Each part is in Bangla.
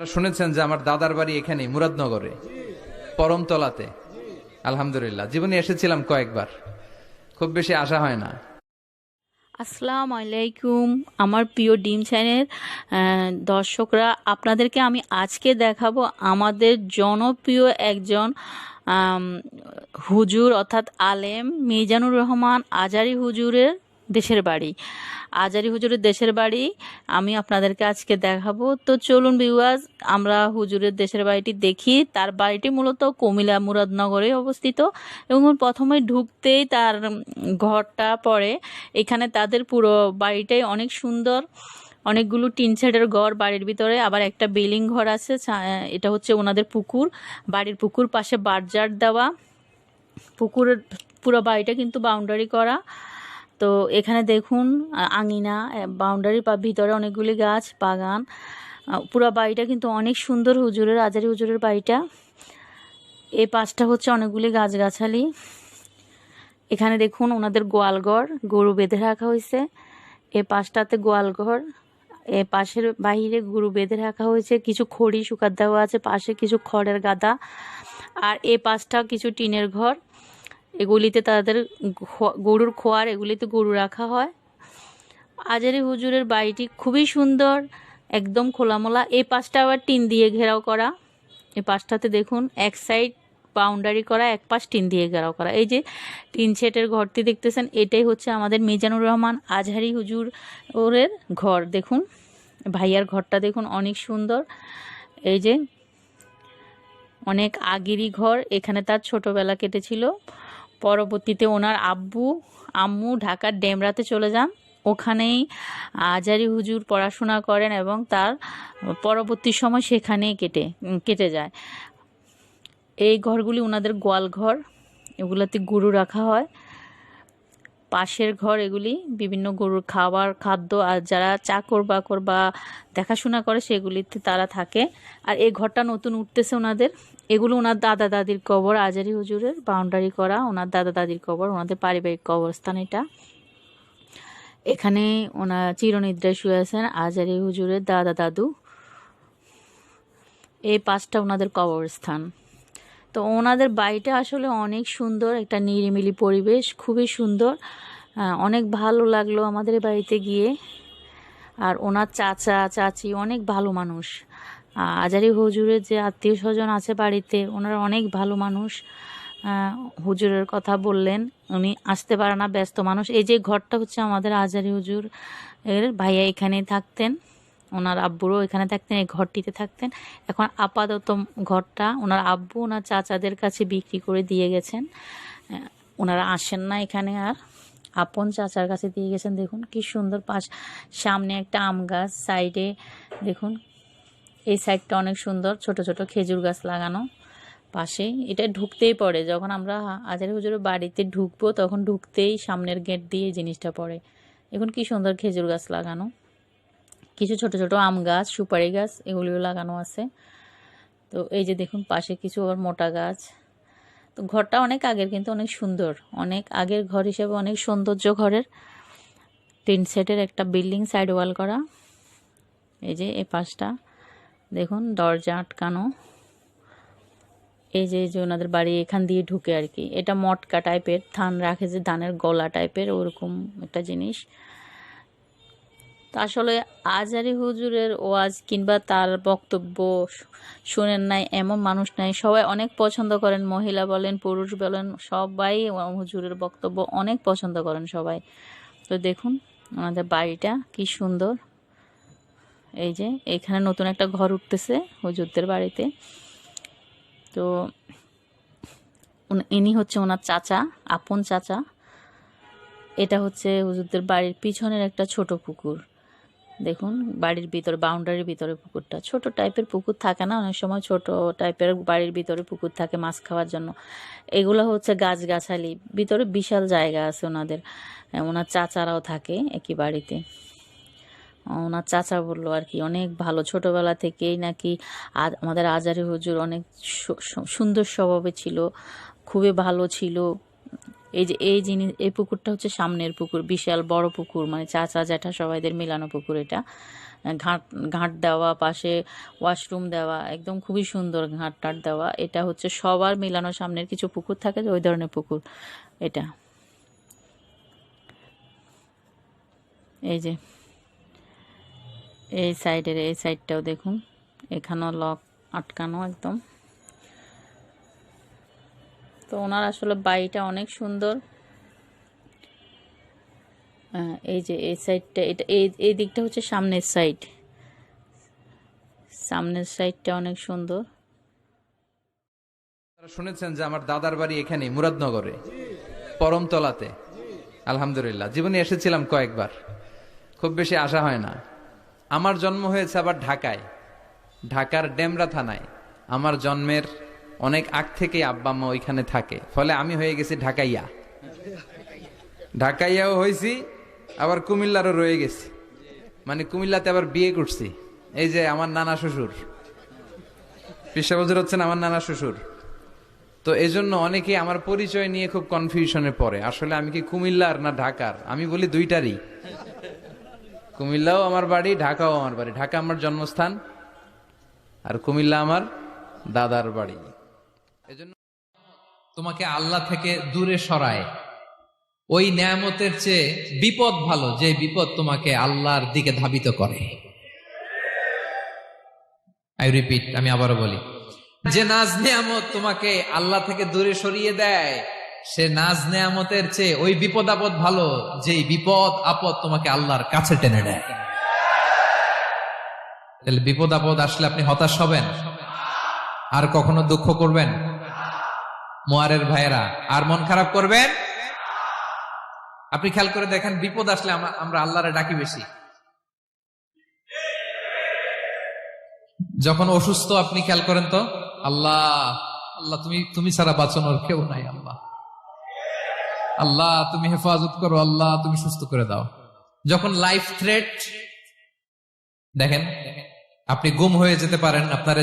আপনারা শুনেছেন যে আমার দাদার বাড়ি এখানে মুরাদনগরে, পরমতলাতে। আলহামদুলিল্লাহ, জীবনে এসেছিলাম কয়েকবার। খুব বেশি আশা হয় না। আসসালামু আলাইকুম, আমার প্রিয় ডিম চ্যানেল দর্শকরা, আপনাদেরকে আমি আজকে দেখাবো আমাদের জনপ্রিয় একজন হুজুর অর্থাৎ আলেম মিজানুর রহমান আজারি হুজুরের দেশের বাড়ি। আজারি হুজুরের দেশের বাড়ি, আমি আপনাদেরকে আজকে দেখাবো। তো চলুন বিওয়াজ আমরা হুজুরের দেশের বাড়িটি দেখি। তার বাড়িটি মূলত কুমিল্লা মুরাদনগরে অবস্থিত এবং প্রথমে ঢুকতেই তার ঘরটা পড়ে। এখানে তাদের পুরো বাড়িটাই অনেক সুন্দর। অনেকগুলো টিন শেডের ঘর বাড়ির ভিতরে। আবার একটা বিল্ডিং ঘর আছে এটা হচ্ছে ওনাদের পুকুর। বাড়ির পুকুর পাশে বারজার দেওয়া। পুকুরের পুরো বাড়িটা কিন্তু বাউন্ডারি করা। তো এখানে দেখুন আঙিনা বাউন্ডারির ভিতরে অনেকগুলি গাছ, বাগান। পুরো বাড়িটা কিন্তু অনেক সুন্দর হুজুরের, আজারি হুজুরের বাড়িটা। এই পাশটা হচ্ছে অনেকগুলি গাছগাছালি। এখানে দেখুন ওনাদের গোয়ালঘর গরু বেঁধে রাখা হয়েছে। এ পাশটাতে গোয়ালঘর এ পাশের বাইরে গরু বেঁধে রাখা হয়েছে। কিছু খড়ি শুকাত দেওয়া আছে, পাশে কিছু খড়ের গাদা। আর এ পাশটা কিছু টিনের ঘর। এগুলিতে তাদের গরুর খোয়ার এগুলিতে গরু রাখা হয়। আজারি হুজুরের বাড়িটি খুবই সুন্দর, একদম খোলামোলা। এই পাশটা আবার টিন দিয়ে ঘেরাও করা। এই পাশটাতে দেখুন, এক সাইড বাউন্ডারি করা, এক পাশ টিন দিয়ে ঘেরাও করা। এই যে টিন সেটের ঘরটি দেখতেছেন, এটাই হচ্ছে আমাদের মিজানুর রহমান আজহারি হুজুর ওরের ঘর। দেখুন, ভাইয়ার ঘরটা দেখুন, অনেক সুন্দর। এই যে অনেক আগেরই ঘর, এখানে তার ছোটবেলা কেটেছিল। পরবর্তীতে ওনার আব্বু, আম্মু ঢাকার ডেমরাতে চলে যান। ওখানেই আজারি হুজুর পড়াশোনা করেন এবং তার পরবর্তী সময় সেখানেই কেটে কেটে যায়। এই ঘরগুলি ওনাদের গোয়াল ঘর এগুলোতে গরু রাখা হয়। পাশের ঘর এগুলি, বিভিন্ন গরুর খাবার, খাদ্য, আর যারা চাকর বাকর বা দেখাশোনা করে সেগুলিতে তারা থাকে। আর এই ঘরটা নতুন উঠতেছে ওনাদের। এগুলো ওনার দাদা দাদির কবর, আজারি হুজুরের বাউন্ডারি করা, ওনার দাদা দাদির কবর, ওনাদের পারিবারিক কবরস্থান এটা। এখানে ওনার চিরনিদ্রায় শুয়ে আছেন আজারি হুজুরের দাদা দাদু। এই পাঁচটা ওনাদের কবরস্থান। তো ওনাদের বাড়িটা আসলে অনেক সুন্দর, একটা নিরিমিলি পরিবেশ, খুবই সুন্দর। অনেক ভালো লাগল আমাদের বাড়িতে গিয়ে। আর ওনার চাচা, চাচি অনেক ভালো মানুষ। আজারি হুজুরের যে আত্মীয় স্বজন আছে বাড়িতে, ওনারা অনেক ভালো মানুষ। হুজুরের কথা বললেন, উনি আসতে পারে না, ব্যস্ত মানুষ। এই যে ঘরটা হচ্ছে আমাদের আজারি হুজুর এর ভাইয়া এখানেই থাকতেন। ওনার আব্বুরও এখানে থাকতেন, এই ঘরটিতে থাকতেন। এখন আপাতত ঘরটা ওনার আব্বু ওনার চাচাদের কাছে বিক্রি করে দিয়ে গেছেন। ওনারা আসেন না এখানে আর। আপন চাচার কাছে দিয়ে গেছেন, দেখুন কি সুন্দর পাশ। সামনে একটা আম গাছ, সাইডে দেখুন, এই সাইডটা অনেক সুন্দর, ছোট ছোট খেজুর গাছ লাগানো পাশে। এটা ঢুকতেই পড়ে, যখন আমরা আজারি হুজুরের বাড়িতে ঢুকবো, তখন ঢুকতেই সামনের গেট দিয়ে জিনিসটা পড়ে। এখন কি সুন্দর খেজুর গাছ লাগানো। কিছু ছোট ছোট আম গাছ, সুপারি গাছ, এগুলিও লাগানো আছে। তো এই যে দেখুন, পাশে কিছু আবার মোটা গাছ। তো ঘরটা অনেক আগের, কিন্তু অনেক সুন্দর। অনেক আগের ঘর হিসেবে অনেক সৌন্দর্য ঘরের। টিন সেটের একটা বিল্ডিং সাইড ওয়াল করা। এই যে এই পাশটা। দেখুন, দরজা আটকানো। এই যে যে ওনাদের বাড়ি এখান দিয়ে ঢুকে আর কি। এটা মটকা টাইপের ধান রাখে যে ধানের গলা টাইপের ওরকম একটা জিনিস। আসলে আজারি হুজুরের ওয়াজ কিংবা তার বক্তব্য শুনেন নাই, এমন মানুষ নাই। সবাই অনেক পছন্দ করেন, মহিলা বলেন, পুরুষ বলেন, সবাই হুজুরের বক্তব্য অনেক পছন্দ করেন সবাই। তো দেখুন, আমাদের বাড়িটা কি সুন্দর। এই যে, এখানে নতুন একটা ঘর উঠতেছে হুজুরদের বাড়িতে। তো ইনি হচ্ছে ওনার চাচা, আপন চাচা। এটা হচ্ছে হুজুরদের বাড়ির পিছনের একটা ছোট পুকুর। দেখুন, বাড়ির ভিতরে বাউন্ডারির ভিতরে পুকুরটা। ছোট টাইপের পুকুর থাকে না, অনেক সময় ছোট টাইপের বাড়ির ভিতরে পুকুর থাকে মাছ খাওয়ার জন্য। এগুলো হচ্ছে গাছগাছালি, ভিতরে বিশাল জায়গা আছে ওনাদের। ওনার চাচারাও থাকে একই বাড়িতে। ওনার চাচা বলল আর কি, অনেক ভালো, ছোটবেলা থেকেই নাকি আমাদের আজারি হুজুর অনেক সুন্দর স্বভাবে ছিল, খুবই ভালো ছিল। এই যে, এই জিনিস, এই পুকুরটা হচ্ছে সামনের পুকুর, বিশাল বড় পুকুর মানে চাচা জ্যাঠা সবাইদের মিলানো পুকুর এটা। ঘাট ঘাট দেওয়া, পাশে ওয়াশরুম দেওয়া, একদম খুবই সুন্দর ঘাট টাট দেওয়া। এটা হচ্ছে সবার মিলানো সামনের কিছু পুকুর থাকে যে, ওই ধরনের পুকুর এটা। এই যে, এই সাইডের, এই সাইডটাও দেখুন। এখানেও লক আটকানো একদম। তো ওনার আসলে বাড়িটা অনেক সুন্দর। এই যে এই সাইডটা, এটা এই এই দিকটা হচ্ছে সামনের সাইড। সামনের সাইডটা অনেক সুন্দর। শুনেছেন যে আমার দাদার বাড়ি এখানে, মুরাদনগরে, পরমতলাতে। আলহামদুলিল্লাহ, জীবনে এসেছিলাম কয়েকবার। খুব বেশি আসা হয় না। আমার জন্ম হয়েছে আবার ঢাকায়। ঢাকার ডেমরা থানায়। আমার জন্মের অনেক আগ থেকেই আব্বা মা ওইখানে থাকে। ফলে আমি হয়ে গেছি ঢাকাইয়া। ঢাকাইয়াও হয়েছি আবার কুমিল্লারও রয়ে গেছি। মানে কুমিল্লাতে আবার বিয়ে করছি। এই যে আমার নানা শ্বশুর। পিসাবজুর হচ্ছেন আমার নানা শ্বশুর। তো এই জন্য অনেকে আমার পরিচয় নিয়ে খুব কনফিউশনে পড়ে। আসলে আমি কি কুমিল্লার না ঢাকার? আমি বলি দুইটারই। কুমিল্লাও আমার বাড়ি, ঢাকাও আমার বাড়ি। ঢাকা আমার জন্মস্থান, আর কুমিল্লা আমার দাদার বাড়ি। এজন্য তোমাকে আল্লাহ থেকে দূরে সরায়। ওই নিয়ামতের চেয়ে বিপদ ভালো, যে বিপদ তোমাকে আল্লাহর দিকে ধাবিত করে। আই রিপিট আমি আবারও বলি, যে নাজ নিয়ামত তোমাকে আল্লাহ থেকে দূরে সরিয়ে দেয়, সে নাজ নিয়ামতের চেয়ে ওই বিপদ আপদ ভালো, যেই বিপদ আপদ তোমাকে আল্লাহর কাছে টেনে দেয়। তাহলে বিপদ আপদ আসলে আপনি হতাশ হবেন? আর কখনো দুঃখ করবেন? মোয়ারের ভাইয়েরা, আর মন খারাপ করবেন? আপনি খেয়াল করে দেখেন, বিপদ আসলে আমরা- আল্লাহরে ডাকি বেশি। যখন অসুস্থ, আপনি খেয়াল করেন তো? আল্লাহ আল্লাহ, তুমি তুমি ছাড়া বাঁচানোর কেউ নাই, আল্লাহ। আল্লাহ, তুমি হেফাজত করো, আল্লাহ, তুমি সুস্থ করে দাও। যখন লাইফ থ্রেট দেখেন, আপনি গুম হয়ে যেতে পারেন, আপনার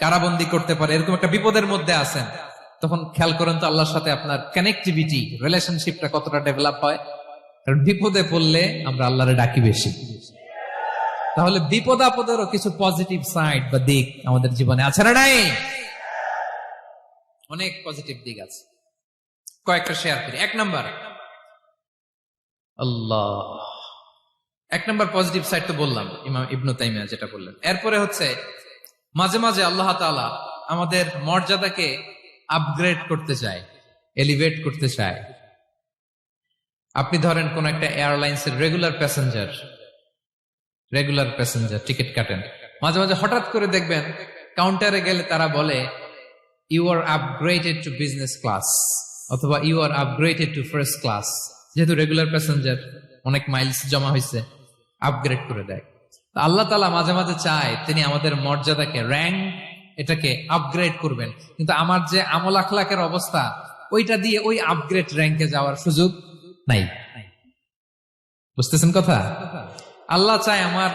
কারাবন্দি করতে পারে, এরকম একটা বিপদের মধ্যে আছেন। তখন খেয়াল করেন তো আল্লাহর সাথে আপনার কানেক্টিভিটি রিলেশনশিপটা কতটা ডেভেলপ হয়? কারণ বিপদে পড়লে আমরা আল্লাহরে ডাকি বেশি। তাহলে বিপদ আপদেরও কিছু পজিটিভ সাইড বা দিক আমাদের জীবনে আছে না নাই? অনেক পজিটিভ দিক আছে। কয়েকটা শেয়ার করি। এক নাম্বার। আল্লাহ। এক নম্বর পজিটিভ সাইড তো বললাম, ইমাম ইবনু তাইমিয়া যেটা বললেন। এরপরে হচ্ছে, মাঝে মাঝে আল্লাহ তাআলা আমাদের মর্যাদাকে আপগ্রেড করতে চায় এলিভেট করতে চায়। আপনি ধরেন কোন একটা এয়ারলাইন্স এর regular passenger regular passenger ticket কাটেন। মাঝে মাঝে হঠাৎ করে দেখবেন কাউন্টারে গেলে তারা বলে you are upgraded to business class অথবা you are upgraded to first class যেহেতু রেগুলার প্যাসেঞ্জার অনেক মাইলস জমা হয়েছে আপগ্রেড করে দেয়। আল্লাহ তালা মাঝে মাঝে চায় তিনি আমাদের মর্যাদাকে র্যাঙ্ক এটাকে আপগ্রেড করবেন। কিন্তু আমার যে আমল আখলাকের অবস্থা, ওইটা দিয়ে ওই আপগ্রেড র্যাঙ্কে যাওয়ার সুযোগ নাই। বুঝতেছেন কথা? আল্লাহ চায় আমার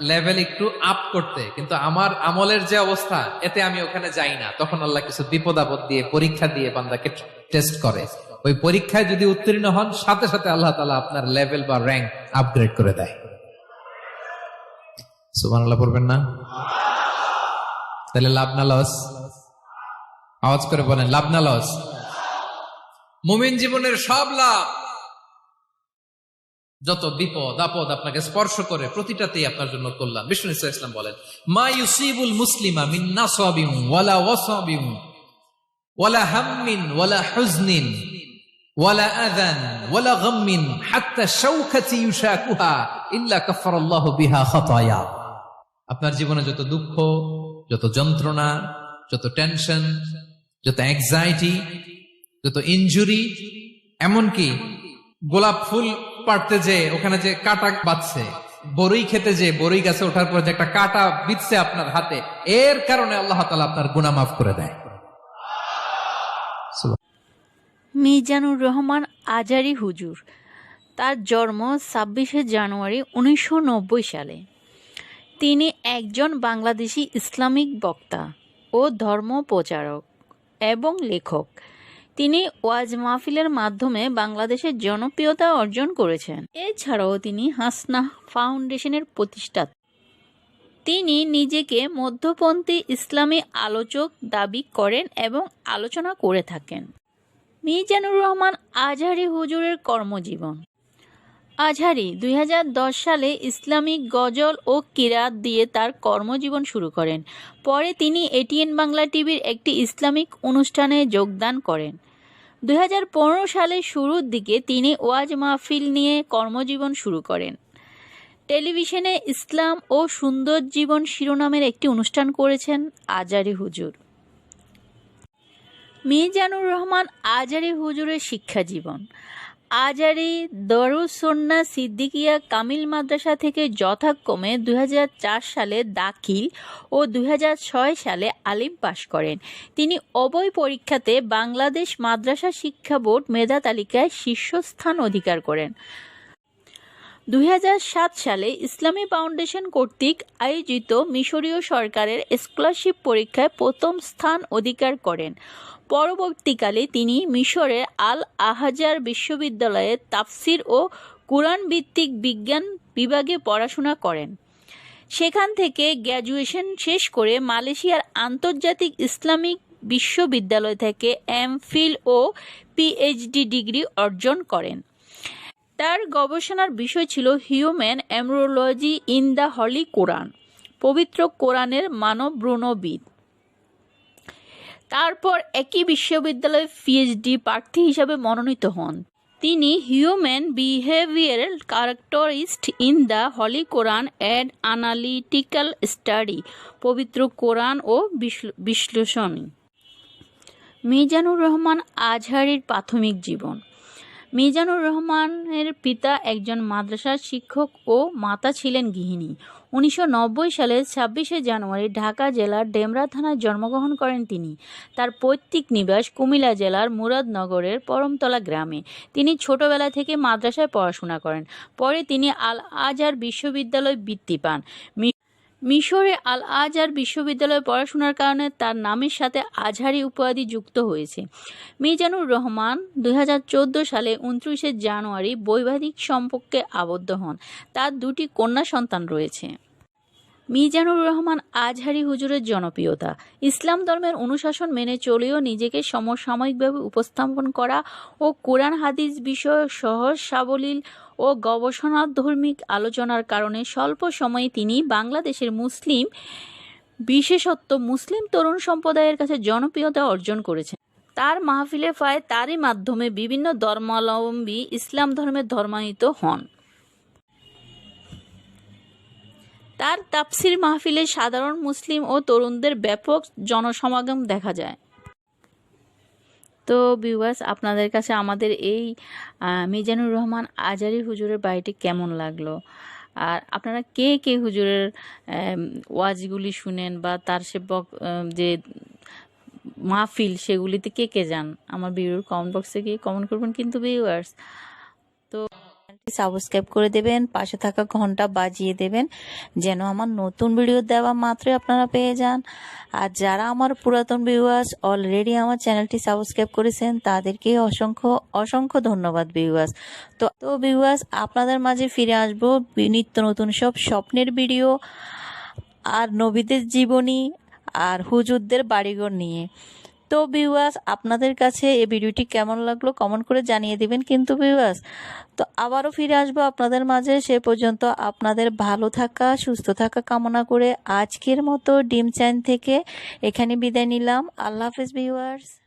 লেভেল একটু আপ করতে, কিন্তু আমার আমলের যে অবস্থা, এতে আমি ওখানে যাই না। তখন আল্লাহ কিছু বিপদ আপদ দিয়ে, পরীক্ষা দিয়ে বান্দাকে টেস্ট করে। ওই পরীক্ষায় যদি উত্তীর্ণ হন, সাথে সাথে আল্লাহ তালা আপনার লেভেল বা র্যাঙ্ক আপগ্রেড করে দেয়। সুমান আল্লাহ পড়বেন না? তাহলে লাভ না লস? আওয়াজ করে বলেন, লাভ না লস? মুমিন জীবনের সব লাভ। যত বিপদ, আপদ আপনাকে স্পর্শ করে, প্রতিটাতেই আপনার জন্য কল্যাণ। বিষ্ণু ইসা ইসলাম বলেন, মা ইউসিবুল মুসলিমা মিন নাসাবিন ওয়ালা ওয়াসাবিন, ওয়ালা হাম্মিন ওয়ালা হুজনিন, ওয়ালা আযান ওয়ালা গাম্মিন, হাত্তা শাওকাতি ইউশাকুহা ইল্লা কাফারাল্লাহু বিহা খাতায়া। আপনার জীবনে যত দুঃখ যত যন্ত্রণা, যত টেনশন যত অ্যাংজাইটি যত ইনজুরি এমনকি গোলাপ ফুল পাড়তে যে, ওখানে যে কাটা বাঁচছে বরই খেতে যে, বরই গাছে ওঠার পর যে একটা কাটা বিচ্ছে আপনার হাতে, এর কারণে আল্লাহ তালা আপনার গুণা মাফ করে দেয়। মিজানুর রহমান আজারি হুজুর, তার জন্ম ছাব্বিশে জানুয়ারি উনিশশো নব্বই সালে। তিনি একজন বাংলাদেশি ইসলামিক বক্তা ও ধর্ম প্রচারক এবং লেখক। তিনি ওয়াজ মাহফিলের মাধ্যমে বাংলাদেশের জনপ্রিয়তা অর্জন করেছেন। এছাড়াও তিনি হাসনা ফাউন্ডেশনের প্রতিষ্ঠাতা। তিনি নিজেকে মধ্যপন্থী ইসলামী আলোচক দাবি করেন এবং আলোচনা করে থাকেন। মিজানুর রহমান আজহারি হুজুরের কর্মজীবন। আজহারি দুই হাজার দশ সালে ইসলামিক গজল ও কিরাত দিয়ে তার কর্মজীবন শুরু করেন। পরে তিনি এটিএন বাংলা টিভির একটি ইসলামিক অনুষ্ঠানে যোগদান করেন। দুই সালের শুরুর দিকে তিনি ওয়াজ মাহফিল নিয়ে কর্মজীবন শুরু করেন। টেলিভিশনে ইসলাম ও সুন্দর জীবন শিরোনামের একটি অনুষ্ঠান করেছেন আজারি হুজুর। মিজানুর রহমান আজারি হুজুরের শিক্ষা জীবন। আজারি দরুসন্না সিদ্দিকিয়া কামিল মাদ্রাসা থেকে যথাক্রমে দু হাজার চার সালে দাখিল ও দু হাজার ছয় সালে আলিম পাশ করেন। তিনি অবয় পরীক্ষাতে বাংলাদেশ মাদ্রাসা শিক্ষা বোর্ড মেধা তালিকায় শীর্ষস্থান অধিকার করেন। দুই হাজার সাত সালে ইসলামী ফাউন্ডেশন কর্তৃক আয়োজিত মিশরীয় সরকারের স্কলারশিপ পরীক্ষায় প্রথম স্থান অধিকার করেন। পরবর্তীকালে তিনি মিশরের আল আহাজার বিশ্ববিদ্যালয়ে তাফসির ও কুরআন ভিত্তিক বিজ্ঞান বিভাগে পড়াশোনা করেন। সেখান থেকে গ্র্যাজুয়েশন শেষ করে মালয়েশিয়ার আন্তর্জাতিক ইসলামিক বিশ্ববিদ্যালয় থেকে এমফিল ও পিএইচডি ডিগ্রি অর্জন করেন। তার গবেষণার বিষয় ছিল human embryology in the holy Quran, পবিত্র কোরআনের মানব ব্রণবিদ তারপর একই বিশ্ববিদ্যালয়ে পিএইচডি প্রার্থী হিসাবে মনোনীত হন। তিনি human behavioural characteristic in the holy Quran and analytical study, পবিত্র কোরআন ও বিশ্ল- বিশ্লেষণী। মিজানুর রহমান আজহারির প্রাথমিক জীবন। মিজানুর রহমানের পিতা একজন মাদ্রাসার শিক্ষক ও মাতা ছিলেন গৃহিণী। উনিশশো নব্বই সালের ছাব্বিশে জানুয়ারি ঢাকা জেলার ডেমরা থানায় জন্মগ্রহণ করেন তিনি। তার পৈতৃক নিবাস কুমিল্লা জেলার মুরাদনগরের পরমতলা গ্রামে। তিনি ছোটবেলা থেকে মাদ্রাসায় পড়াশোনা করেন। পরে তিনি আল আজহার বিশ্ববিদ্যালয় বৃত্তি পান। মিশরে আল আজহার বিশ্ববিদ্যালয়ে পড়াশোনার কারণে তার নামের সাথে আজহারি উপাধি যুক্ত হয়েছে। মিজানুর রহমান দু হাজার চোদ্দ সালে উনত্রিশে জানুয়ারি বৈবাহিক সম্পর্কে আবদ্ধ হন। তার দুটি কন্যা সন্তান রয়েছে। মিজানুর রহমান আজহারি হুজুরের জনপ্রিয়তা। ইসলাম ধর্মের অনুশাসন মেনে চলেও নিজেকে সমসাময়িকভাবে উপস্থাপন করা ও কোরআন হাদিস বিষয়ক সহজ, সাবলীল ও গবেষণাধর্মিক আলোচনার কারণে স্বল্প সময়ে তিনি বাংলাদেশের মুসলিম, বিশেষত্ব মুসলিম তরুণ সম্প্রদায়ের কাছে জনপ্রিয়তা অর্জন করেছেন। তার মাহফিলে ফায় তারই মাধ্যমে বিভিন্ন ধর্মাবলম্বী ইসলাম ধর্মে ধর্মায়িত হন। তার তাফসির মাহফিলে সাধারণ মুসলিম ও তরুণদের ব্যাপক জনসমাগম দেখা যায়। তো বিওয়াস আপনাদের কাছে আমাদের এই মিজানুর রহমান আজারি হুজুরের বাড়িটি কেমন লাগল? আর আপনারা কে কে হুজুরের ওয়াজগুলি শুনেন বা তার সে বক- যে মাহফিল সেগুলিতে কে কে যান? আমার ভিডিওর কমেন্ট বক্সে গিয়ে কমেন্ট করবেন। কিন্তু ভিউয়ার্স সাবস্ক্রাইব করে দেবেন, পাশে থাকা ঘণ্টা বাজিয়ে দেবেন, যেন আমার নতুন ভিডিও দেওয়া মাত্রই আপনারা পেয়ে যান। আর যারা আমার পুরাতন ভিউয়ার্স অলরেডি আমার চ্যানেলটি সাবস্ক্রাইব করেছেন, তাদেরকে অসংখ্য অসংখ্য ধন্যবাদ ভিউয়ার্স তো তো ভিউয়ার্স আপনাদের মাঝে ফিরে আসব নিত্য নতুন সব স্বপ্নের ভিডিও আর নবীদের জীবনী আর হুজুরদের বাড়িঘর নিয়ে। তো ভিউয়ার্স আপনাদের কাছে এই ভিডিওটি কেমন লাগল কমেন্ট করে জানিয়ে দিবেন কিন্তু ভিউয়ার্স তো আবারও ফিরে আসব আপনাদের মাঝে, সে পর্যন্ত আপনাদের ভালো থাকা, সুস্থ থাকা কামনা করে আজকের মতো ডিম চ্যান থেকে এখানে বিদায় নিলাম। আল্লাহ হাফেজ ভিউয়ার্স